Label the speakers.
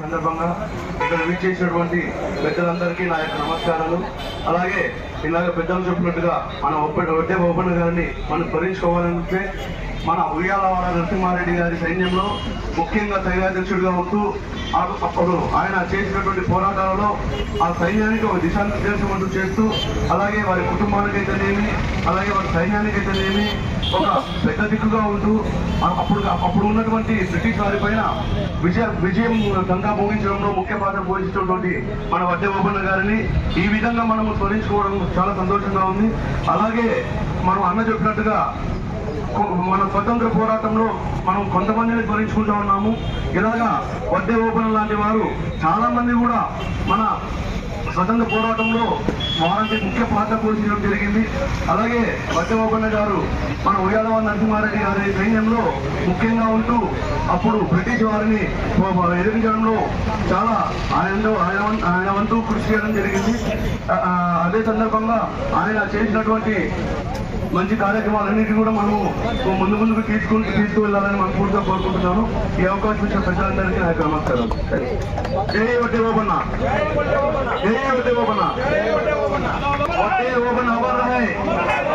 Speaker 1: సందర్భంగా ఇక్కడ విచ్చేసినటువంటి పెద్దలందరికీ నా యొక్క నమస్కారాలు. అలాగే ఇలాగ పెద్దలు చెప్పినట్టుగా మన ఒప్పటి ఒడ్డే ఓపెన్ గారిని మనం భరించుకోవాలంటే మన ఉయ్యాలవాడ నరసింహారెడ్డి గారి సైన్యంలో ముఖ్యంగా సైన్యాధ్యక్షుడిగా ఉంటూ అప్పుడు ఆయన చేసినటువంటి పోరాటాలలో ఆ సైన్యానికి ఒక దిశానిర్దేశం అంటూ చేస్తూ అలాగే వారి కుటుంబానికి అయితేనేమి అలాగే వారి సైన్యానికి అయితేనేమి ఒక పెద్ద దిక్కుగా ఉంటూ అప్పుడు అప్పుడు ఉన్నటువంటి బ్రిటిష్ వారి పైన విజయ విజయం గంగా భోగించడంలో ముఖ్య పాత్ర పోషించినటువంటి మన వద్ద ఓపన్న గారిని ఈ విధంగా మనము స్మరించుకోవడం చాలా సంతోషంగా ఉంది. అలాగే మనం అన్న చెప్పినట్టుగా మన స్వతంత్ర పోరాటంలో మనం కొంతమందిని స్మరించుకుంటా ఉన్నాము. ఇలాగా వడ్డే ఓపెన్ లాంటి వారు చాలామంది కూడా మన స్వతంత్ర పోరాటంలో వారికి ముఖ్య పాత్ర పోషించడం జరిగింది. అలాగే వడ్డే గారు మన ఉయ్యాలవ నరసింహారెడ్డి గారి సైన్యంలో ముఖ్యంగా ఉంటూ అప్పుడు బ్రిటిష్ వారిని ఎదిరించడంలో చాలా ఆయన ఆయన వం- ఆయన వంతు కృషి చేయడం జరిగింది. అదే సందర్భంగా ఆయన చేసినటువంటి మంచి కార్యక్రమాలన్నిటి కూడా మనము ముందు ముందుకు తీసుకుని తీసుకువెళ్ళాలని మనస్ఫూర్తిగా కోరుకుంటున్నాను. ఈ అవకాశం ఇచ్చిన ప్రజలందరికీ నా యొక్క నమస్కారం. జై వడ్డీ ఓబన్న జై వడ్డీ ఓబన్న पे ओपन अवर रहे